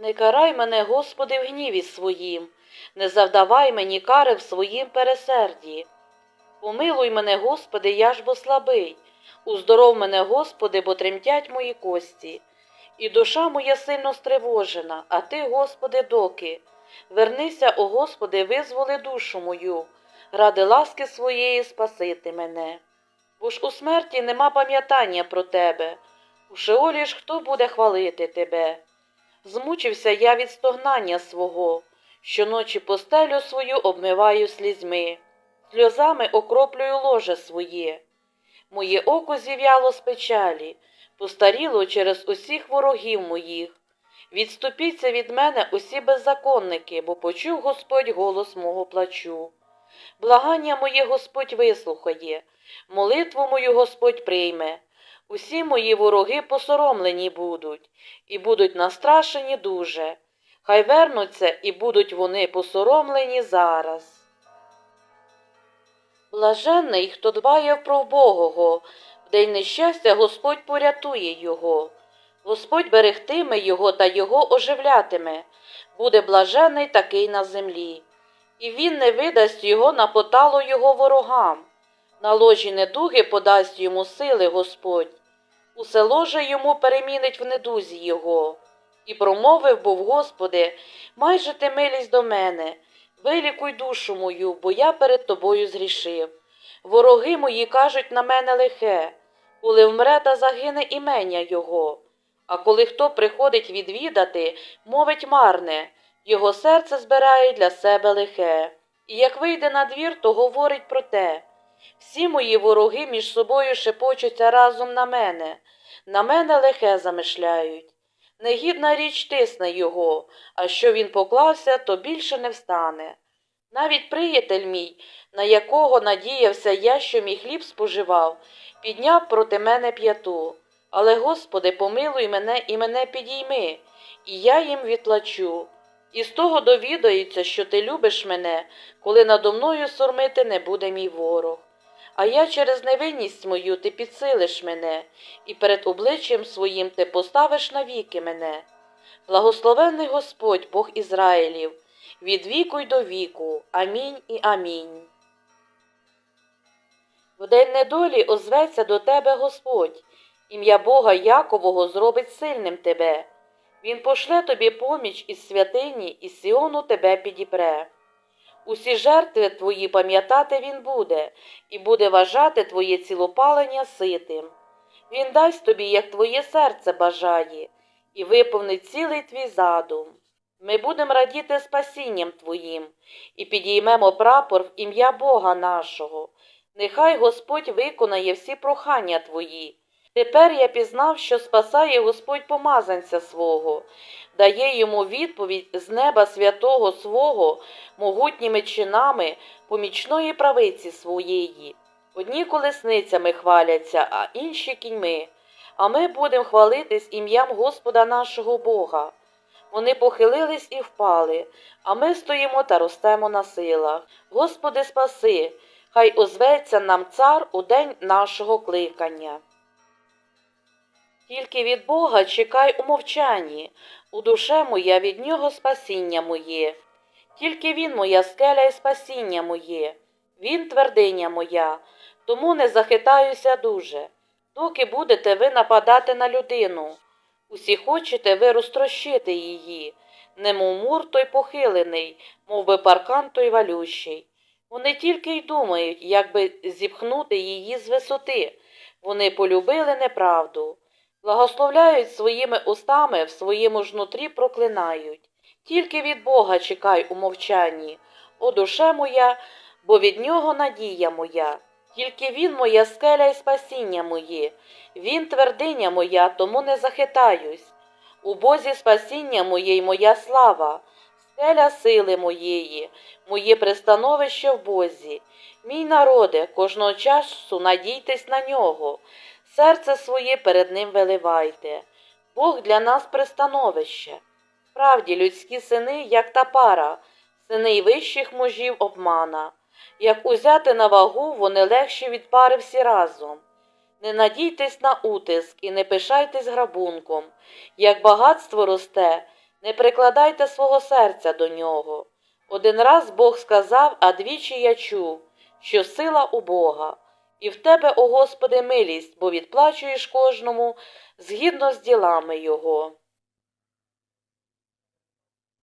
Не карай мене, Господи, в гніві своїм, не завдавай мені кари в своїм пересерді. Помилуй мене, Господи, я ж бо слабий, уздоров мене, Господи, бо тремтять мої кості. І душа моя сильно стривожена, а ти, Господи, доки. Вернися, о Господи, визволи душу мою, ради ласки своєї спасити мене. Бо ж у смерті нема пам'ятання про тебе, у Шеолі ж хто буде хвалити тебе? Змучився я від стогнання свого, щоночі постелю свою обмиваю слізьми, сльозами окроплюю ложе своє. Моє око зів'яло з печалі, постаріло через усіх ворогів моїх. Відступіться від мене усі беззаконники, бо почув Господь голос мого плачу. Благання моє Господь вислухає, молитву мою Господь прийме. Усі мої вороги посоромлені будуть, і будуть настрашені дуже. Хай вернуться, і будуть вони посоромлені зараз. Блаженний, хто дбає про вбогого, в день нещастя Господь порятує його. Господь берегтиме його та його оживлятиме, буде блажений такий на землі. І він не видасть його на поталу його ворогам. На ложі недуги подасть йому сили Господь. Усе ложе йому перемінить в недузі його. І промовив був Господи, майже ти милість до мене, вилікуй душу мою, бо я перед тобою зрішив. Вороги мої кажуть на мене лихе, коли вмре та загине імення його. А коли хто приходить відвідати, мовить марне, його серце збирає для себе лихе. І як вийде на двір, то говорить про те. Всі мої вороги між собою шепочуться разом на мене, на мене лихе замишляють. Негідна річ тисне його, а що він поклався, то більше не встане. Навіть приятель мій, на якого надіявся я, що мій хліб споживав, підняв проти мене п'яту. Але, Господи, помилуй мене і мене підійми, і я їм відплачу. І з того довідаються, що ти любиш мене, коли надо мною сормити не буде мій ворог. А я через невинність мою ти підсилиш мене, і перед обличчям своїм ти поставиш навіки мене. Благословенний Господь, Бог Ізраїлів, від віку й до віку. Амінь і амінь. В день недолі озветься до тебе Господь, ім'я Бога Якового зробить сильним тебе. Він пошле тобі поміч із святині, і Сіону тебе підіпре. Усі жертви твої пам'ятати він буде, і буде вважати твоє цілопалення ситим. Він дасть тобі, як твоє серце бажає, і виповнить цілий твій задум. Ми будемо радіти спасінням твоїм і підіймемо прапор в ім'я Бога нашого. Нехай Господь виконає всі прохання твої. Тепер я пізнав, що спасає Господь помазанця свого, дає йому відповідь з неба святого свого могутніми чинами помічної правиці своєї. Одні колесницями хваляться, а інші кіньми. А ми будемо хвалитись ім'ям Господа нашого Бога. Вони похилились і впали, а ми стоїмо та ростемо на силах. Господи, спаси, хай озветься нам цар у день нашого кликання. Тільки від Бога чекай у мовчанні, у душе моя від нього спасіння моє. Тільки він моя скеля і спасіння моє, він твердиня моя, тому не захитаюся дуже. Доки будете ви нападати на людину, усі хочете ви розтрощити її, немов мур той похилений, мов би паркан той валющий. Вони тільки й думають, як би зіпхнути її з висоти. Вони полюбили неправду, благословляють своїми устами, в своєму ж нутрі проклинають. Тільки від Бога чекай у мовчанні, о душе моя, бо від нього надія моя. Тільки він моя скеля і спасіння моє, він твердиня моя, тому не захитаюсь. У Бозі спасіння моє й моя слава, скеля сили моєї, моє пристановище в Бозі. Мій народе, кожного часу надійтесь на нього, серце своє перед ним виливайте. Бог для нас пристановище. Справді, людські сини, як та пара, сини й вищих мужів обмана. Як узяти на вагу, вони легші від пари всі разом. Не надійтесь на утиск і не пишайтесь грабунком. Як багатство росте, Не прикладайте свого серця до нього. Один раз Бог сказав, а двічі я чув, що сила у Бога, і в тебе, о Господи, милість, бо відплачуєш кожному згідно з ділами Його.